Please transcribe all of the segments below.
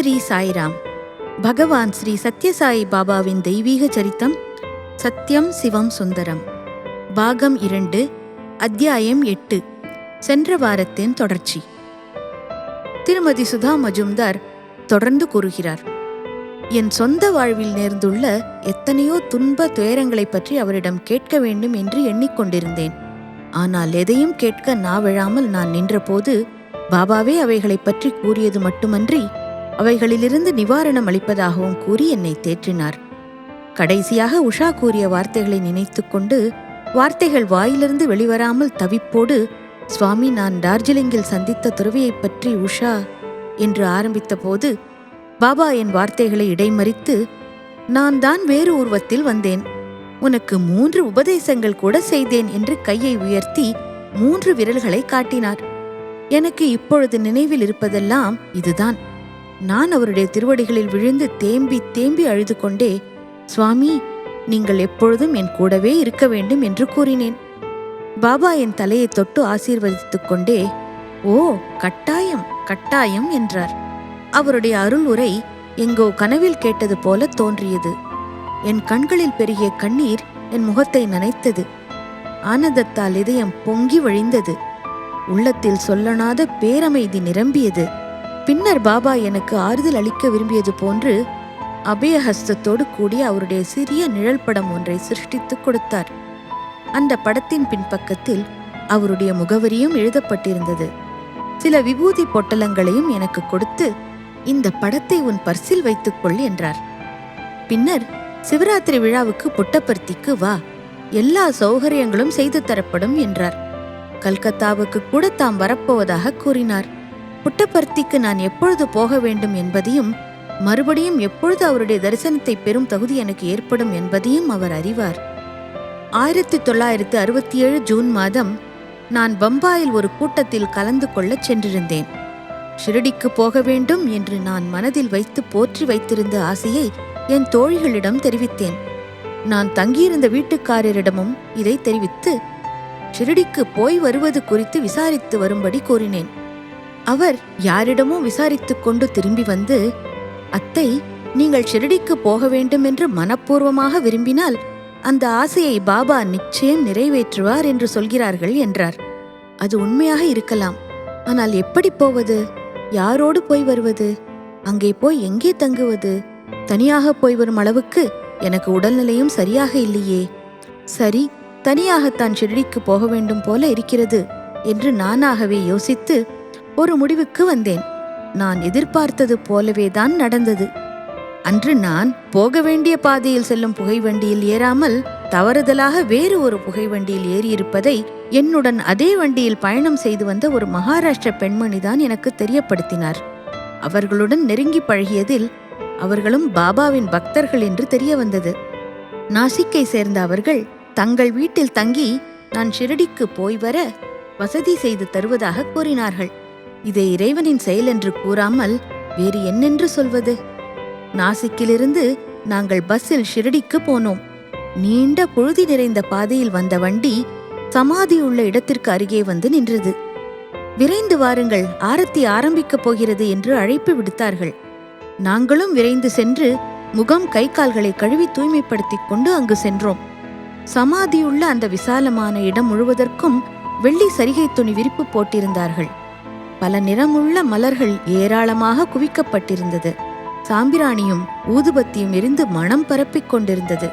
ஸ்ரீ சாய்ராம். பகவான் ஸ்ரீ சத்யசாயி பாபாவின் தெய்வீக சரித்தம் சத்யம் சிவம் சுந்தரம். பாகம் இரண்டு அத்தியாயம் எட்டு சென்ற வாரத்தின் தொடர்ச்சி. திருமதி சுதா மஜும்தார் தொடர்ந்து கூறுகிறார் என் சொந்த வாழ்வில் நேர்ந்துள்ள எத்தனையோ துன்ப துயரங்களைப் பற்றி அவரிடம் கேட்க வேண்டும் என்று எண்ணிக்கொண்டிருந்தேன். ஆனால் எதையும் கேட்க நாவிழாமல் நான் நின்றபோது பாபாவே அவைகளைப் பற்றி கூறியது மட்டுமன்றி அவைகளிலிருந்து நிவாரணம் அளிப்பதாகவும் கூறி என்னை தேற்றினார். கடைசியாக உஷா கூறிய வார்த்தைகளை நினைத்துக்கொண்டு வார்த்தைகள் வாயிலிருந்து வெளிவராமல் தவிப்போடு சுவாமி நான் டார்ஜிலிங்கில் சந்தித்த துறவியைப் பற்றி உஷா என்று ஆரம்பித்த போது பாபா என் வார்த்தைகளை இடைமறித்து நான் தான் வேறு உருவத்தில் வந்தேன். உனக்கு மூன்று உபதேசங்கள் கூட செய்தேன் என்று கையை உயர்த்தி மூன்று விரல்களை காட்டினார். எனக்கு இப்பொழுது நினைவில் இருப்பதெல்லாம் இதுதான். நான் அவருடைய திருவடிகளில் விழுந்து தேம்பி தேம்பி அழுது கொண்டே சுவாமி நீங்கள் எப்பொழுதும் என் கூடவே இருக்க வேண்டும் என்று கூறினேன். பாபா என் தலையை தொட்டு ஆசீர்வதித்துக் கொண்டே ஓ கட்டாயம் கட்டாயம் என்றார். அவருடைய அருள் உரை எங்கோ கனவில் கேட்டது போல தோன்றியது. என் கண்களில் பெருகிய கண்ணீர் என் முகத்தை நனைத்தது. ஆனந்தத்தால் இதயம் பொங்கி வழிந்தது. உள்ளத்தில் சொல்லனாத பேரமைதி நிரம்பியது. பின்னர் பாபா எனக்கு ஆறுதல் அளிக்க விரும்பியது போன்று அபயஹஸ்தத்தோடு கூடிய அவருடைய சிறிய நிழல் படம் ஒன்றை சிருஷ்டித்துக் கொடுத்தார். அந்த படத்தின் பின்பக்கத்தில் அவருடைய முகவரியும் எழுதப்பட்டிருந்தது. சில விபூதி பொட்டலங்களையும் எனக்கு கொடுத்து இந்த படத்தை உன் பர்சில் வைத்துக்கொள் என்றார். பின்னர் சிவராத்திரி விழாவுக்கு புட்டபர்த்திக்கு வா எல்லா சௌகரியங்களும் செய்து தரப்படும் என்றார். கல்கத்தாவுக்கு கூட தாம் வரப்போவதாக கூறினார். புட்டபர்த்திக்கு நான் எப்பொழுது போக வேண்டும் என்பதையும் மறுபடியும் எப்பொழுது அவருடைய தரிசனத்தை பெறும் தகுதி எனக்கு ஏற்படும் என்பதையும் அவர் அறிவார். ஆயிரத்தி தொள்ளாயிரத்து அறுபத்தி ஏழு ஜூன் மாதம் நான் பம்பாயில் ஒரு கூட்டத்தில் கலந்து கொள்ளச் சென்றிருந்தேன். ஷிரடிக்கு போக வேண்டும் என்று நான் மனதில் வைத்து போற்றி வைத்திருந்த ஆசையை என் தோழிகளிடம் தெரிவித்தேன். நான் தங்கியிருந்த வீட்டுக்காரரிடமும் இதை தெரிவித்து ஷிரடிக்கு போய் வருவது குறித்து விசாரித்து வரும்படி கூறினேன் அவர் யாரிடமும் விசாரித்துக் கொண்டு திரும்பி வந்து அத்தை நீங்கள் ஷிரடிக்கு போக வேண்டும் என்று மனப்பூர்வமாக விரும்பினால் அந்த ஆசையை பாபா நிச்சயம் நிறைவேற்றுவார் என்று சொல்கிறார்கள் என்றார். அது உண்மையாக இருக்கலாம். ஆனால் எப்படி போவது? யாரோடு போய் வருவது? அங்கே போய் எங்கே தங்குவது? தனியாக போய் வரும் அளவுக்கு எனக்கு உடல்நிலையும் சரியாக இல்லையே. சரி தனியாகத்தான் ஷிரடிக்கு போக வேண்டும் போல இருக்கிறது என்று நானாகவே யோசித்து ஒரு முடிவுக்கு வந்தேன். நான் எதிர்பார்த்தது போலவேதான் நடந்தது. அன்று நான் போக வேண்டிய பாதையில் செல்லும் புகைவண்டியில் ஏறாமல் தவறுதலாக வேறு ஒரு புகைவண்டியில் ஏறியிருப்பதை என்னுடன் அதே வண்டியில் பயணம் செய்து வந்த ஒரு மகாராஷ்டிர பெண்மணிதான் எனக்கு தெரியப்படுத்தினார். அவர்களுடன் நெருங்கி பழகியதில் அவர்களும் பாபாவின் பக்தர்கள் என்று தெரிய வந்தது. நாசிக்கை சேர்ந்த அவர்கள் தங்கள் வீட்டில் தங்கி நான் ஷிரடிக்கு போய் வர வசதி செய்து தருவதாக கூறினார்கள். இதை இறைவனின் செயல் என்று கூறாமல் வேறு என்னென்று சொல்வது? நாசிக்கிலிருந்து நாங்கள் பஸ்ஸில் ஷிரடிக்கு போனோம். நீண்ட புழுதி நிறைந்த பாதையில் வந்த வண்டி சமாதி உள்ள இடத்திற்கு அருகே வந்து நின்றது. விரைந்து வாருங்கள் ஆரத்தி ஆரம்பிக்கப் போகிறது என்று அழைப்பு விடுத்தார்கள். நாங்களும் விரைந்து சென்று முகம் கை கால்களை கழுவி தூய்மைப்படுத்திக் கொண்டு அங்கு சென்றோம். சமாதியுள்ள அந்த விசாலமான இடம் முழுவதற்கும் வெள்ளி சரிகை துணி விரிப்பு போட்டிருந்தார்கள். பல நிறமுள்ள மலர்கள் ஏராளமாக குவிக்கப்பட்டிருந்தது. சாம்பிராணியும் ஊதுபத்தியும் எரிந்து மனம் பரப்பிக் கொண்டிருந்தது.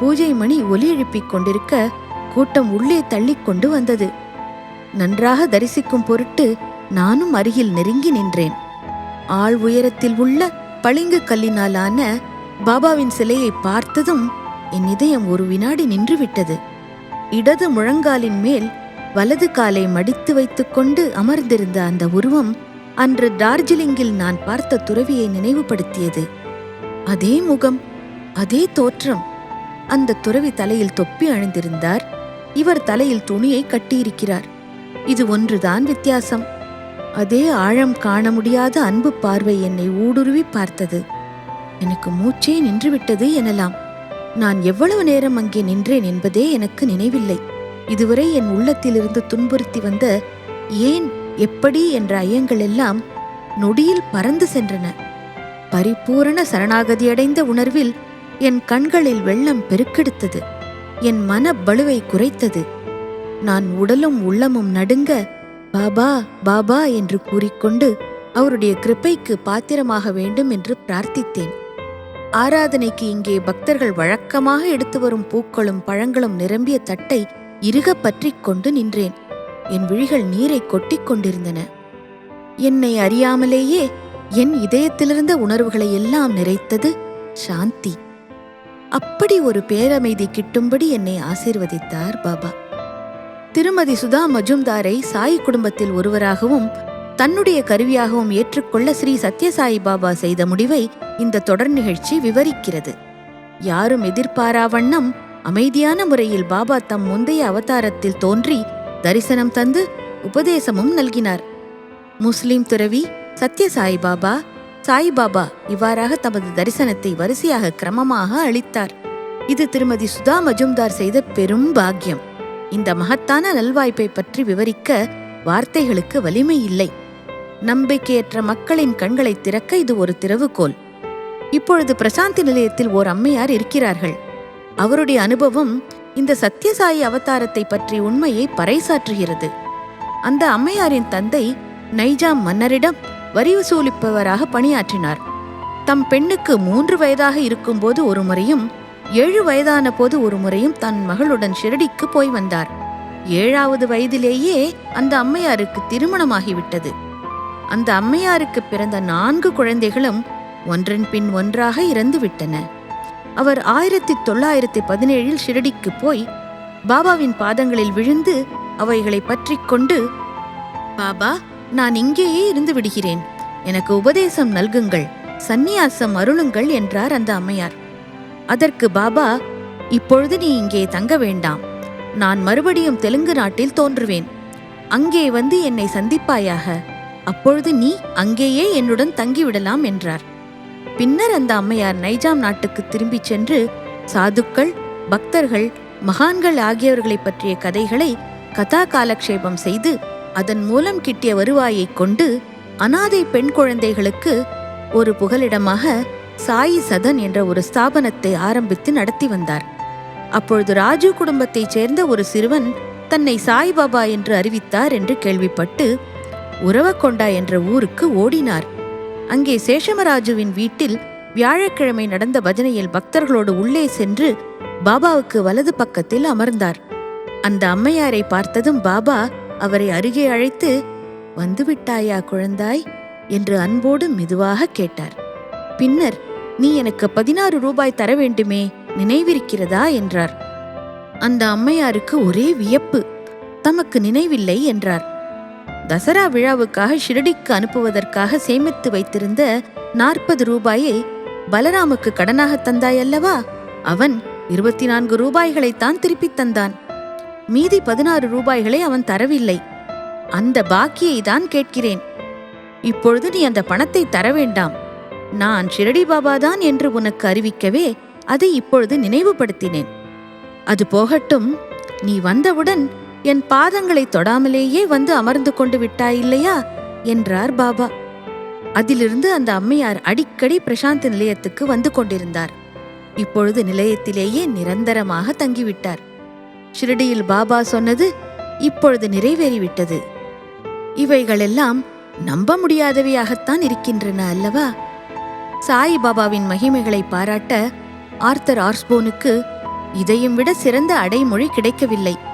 பூஜை மணி ஒலி எழுப்பிக் கொண்டிருக்க கூட்டம் உள்ளே தள்ளிக்கொண்டு வந்தது. நன்றாக தரிசிக்கும் பொருட்டு நானும் அருகில் நெருங்கி நின்றேன். ஆள் உயரத்தில் உள்ள பளிங்கு கல்லினாலான பாபாவின் சிலையை பார்த்ததும் என் இதயம் ஒரு வினாடி நின்றுவிட்டது. இடது முழங்காலின் மேல் வலது காலை மடித்து வைத்துக்கொண்டு அமர்ந்திருந்த அந்த உருவம் அன்று டார்ஜிலிங்கில் நான் பார்த்த துறவியை நினைவுபடுத்தியது. அதே முகம் அதே தோற்றம். அந்த துறவி தலையில் தொப்பி அணிந்திருந்தார். இவர் தலையில் துணியை கட்டியிருக்கிறார். இது ஒன்றுதான் வித்தியாசம். அதே ஆழம் காண முடியாத அன்பு பார்வை என்னை ஊடுருவி பார்த்தது. எனக்கு மூச்சே நின்றுவிட்டது எனலாம். நான் எவ்வளவு நேரம் அங்கே நின்றேன் என்பதே எனக்கு நினைவில்லை. இதுவரை என் உள்ளத்திலிருந்து துன்புறுத்தி வந்த ஏன் எப்படி என்ற ஐயங்கள் எல்லாம் நொடியில் பறந்து சென்றன. பரிபூரண சரணாகதியடைந்த உணர்வில் என் கண்களில் வெள்ளம் பெருக்கெடுத்தது. என் மன பளுவை குறைத்தது. நான் உடலும் உள்ளமும் நடுங்க பாபா பாபா என்று கூறிக்கொண்டு அவருடைய கிருப்பைக்கு பாத்திரமாக வேண்டும் என்று பிரார்த்தித்தேன். ஆராதனைக்கு இங்கே பக்தர்கள் வழக்கமாக எடுத்து வரும் பூக்களும் பழங்களும் நிரம்பிய தட்டை இறுகப் பற்றிக் கொண்டு நின்றேன். என் விழிகள் நீரை கொட்டிக் கொண்டிருந்தன. என்னை அறியாமலேயே என் இதயத்திலிருந்த உணர்வுகளை எல்லாம் நிறைத்தது சாந்தி. அப்படி ஒரு பேரமைதி கிட்டும்படி என்னை ஆசீர்வதித்தார் பாபா. திருமதி சுதா மஜும்தாரை சாய் குடும்பத்தில் ஒருவராகவும் தன்னுடைய கருவியாகவும் ஏற்றுக்கொள்ள ஸ்ரீ சத்யசாயி பாபா செய்த முடிவை இந்த தொடர் நிகழ்ச்சி விவரிக்கிறது. யாரும் எதிர்பாரா வண்ணம் அமைதியான முறையில் பாபா தம் முந்தைய அவதாரத்தில் தோன்றி தரிசனம் தந்து உபதேசமும் நல்கினார். முஸ்லிம் துறவி சத்யசாய் பாபா சாய்பாபா இவ்வாறாக தமது தரிசனத்தை வரிசையாக கிரமமாக அளித்தார். இது திருமதி சுதா மஜும்தார் செய்த பெரும் பாக்கியம். இந்த மகத்தான நல்வாய்ப்பை பற்றி விவரிக்க வார்த்தைகளுக்கு வலிமை இல்லை. நம்பிக்கையற்ற மக்களின் கண்களை திறக்க இது ஒரு திறவுகோல். இப்பொழுது பிரசாந்தி நிலையத்தில் ஓர் அம்மையார் இருக்கிறார்கள். அவருடைய அனுபவம் இந்த சத்யசாயி அவதாரத்தை பற்றி உண்மையை பறைசாற்றுகிறது. அந்த அம்மையாரின் தந்தை நைஜாம் மன்னரிடம் வரி வசூலிப்பவராக பணியாற்றினார். தம் பெண்ணுக்கு மூன்று வயதாக இருக்கும்போது ஒரு முறையும் ஏழு வயதான போது ஒரு முறையும் தன் மகளுடன் ஷிரடிக்கு போய் வந்தார். ஏழாவது வயதிலேயே அந்த அம்மையாருக்கு திருமணமாகிவிட்டது. அந்த அம்மையாருக்கு பிறந்த நான்கு குழந்தைகளும் ஒன்றன் பின் ஒன்றாக இறந்துவிட்டன. அவர் ஆயிரத்தி தொள்ளாயிரத்தி பதினேழில் ஷிரடிக்கு போய் பாபாவின் பாதங்களில் விழுந்து அவைகளை பற்றிக் கொண்டு பாபா நான் இங்கேயே இருந்து விடுகிறேன். எனக்கு உபதேசம் நல்குங்கள் சந்நியாசம் அருளுங்கள் என்றார் அந்த அம்மையார். அதற்கு பாபா இப்பொழுது நீ இங்கே தங்க வேண்டாம். நான் மறுபடியும் தெலுங்கு நாட்டில் தோன்றுவேன். அங்கே வந்து என்னை சந்திப்பாயாக. அப்பொழுது நீ அங்கேயே என்னுடன் தங்கிவிடலாம் என்றார். பின்னர் அந்த அம்மையார் நைஜாம் நாட்டுக்கு திரும்பிச் சென்று சாதுக்கள் பக்தர்கள் மகான்கள் ஆகியவர்களைப் பற்றிய கதைகளை கதா காலக்ஷேபம் செய்து அதன் மூலம் கிட்டிய வருவாயைக் கொண்டு அனாதை பெண் குழந்தைகளுக்கு ஒரு புகலிடமாக சாயி சதன் என்ற ஒரு ஸ்தாபனத்தை ஆரம்பித்து நடத்தி வந்தார். அப்பொழுது ராஜு குடும்பத்தைச் சேர்ந்த ஒரு சிறுவன் தன்னை சாய்பாபா என்று அறிவித்தார் என்று கேள்விப்பட்டு உறவக்கொண்டா என்ற ஊருக்கு ஓடினார். அங்கே சேஷமராஜுவின் வீட்டில் வியாழக்கிழமை நடந்த பஜனையில் பக்தர்களோடு உள்ளே சென்று பாபாவுக்கு வலது பக்கத்தில் அமர்ந்தார். அந்த அம்மையாரை பார்த்ததும் பாபா அவரை அருகே அழைத்து வந்துவிட்டாயா குழந்தாய்? என்று அன்போடு மெதுவாக கேட்டார். பின்னர் நீ எனக்கு பதினாறு ரூபாய் தர வேண்டுமே நினைவிருக்கிறதா? என்றார். அந்த அம்மையாருக்கு ஒரே வியப்பு தமக்கு நினைவில்லை? என்றார். தசரா விழாவுக்காக ஷிரடிக்கு அனுப்புவதற்காக சேமித்து வைத்திருந்த நாற்பது ரூபாயை பலராமுக்கு கடனாக தந்தாய் அல்லவா அவன் இருபத்தி நான்கு ரூபாய்களைத்தான் திருப்பித் தந்தான். மீதி பதினாறு ரூபாய்களை அவன் தரவில்லை. அந்த பாக்கியை தான் கேட்கிறேன். இப்பொழுது நீ அந்த பணத்தை தர வேண்டாம். நான் ஷிரடி பாபாதான் என்று உனக்கு அறிவிக்கவே அதை இப்பொழுது நினைவுபடுத்தினேன். அது போகட்டும் நீ வந்தவுடன் என் பாதங்களை தொடாமலேயே வந்து அமர்ந்து கொண்டு விட்டாய் இல்லையா? என்றார் பாபா. அதிலிருந்து அந்த அம்மையார் அடிக்கடி பிரசாந்த் நிலையத்துக்கு வந்து கொண்டிருந்தார். இப்பொழுது நிலையத்திலேயே நிரந்தரமாக தங்கிவிட்டார். ஷிரடியில் பாபா சொன்னது இப்பொழுது நிறைவேறிவிட்டது. இவைகளெல்லாம் நம்ப முடியாதவையாகத்தான் இருக்கின்றன அல்லவா? சாய் பாபாவின் மகிமைகளை பாராட்ட ஆர்த்தர் ஆர்ஸ்போனுக்கு இதையும் விட சிறந்த அடைமொழி கிடைக்கவில்லை.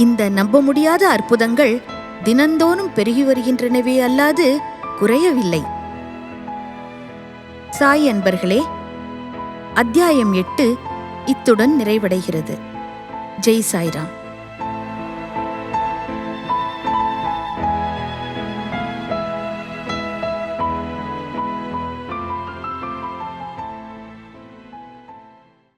இந்த நம்ப முடியாத அற்புதங்கள் தினந்தோறும் பெருகி வருகின்றனவே அல்லாது குறையவில்லை. சாய் அன்பர்களே அத்தியாயம் எட்டு இத்துடன் நிறைவடைகிறது. ஜெய் சாய்ராம்.